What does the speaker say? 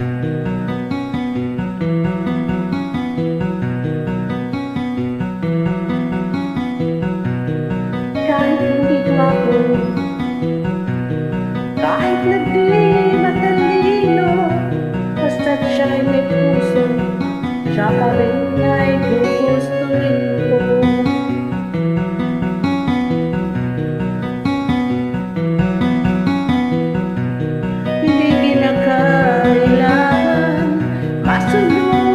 Kahit hindi tumapo Kahit na di matalino Basta't siya'y may puso Siya pa rin ay buo Ooh.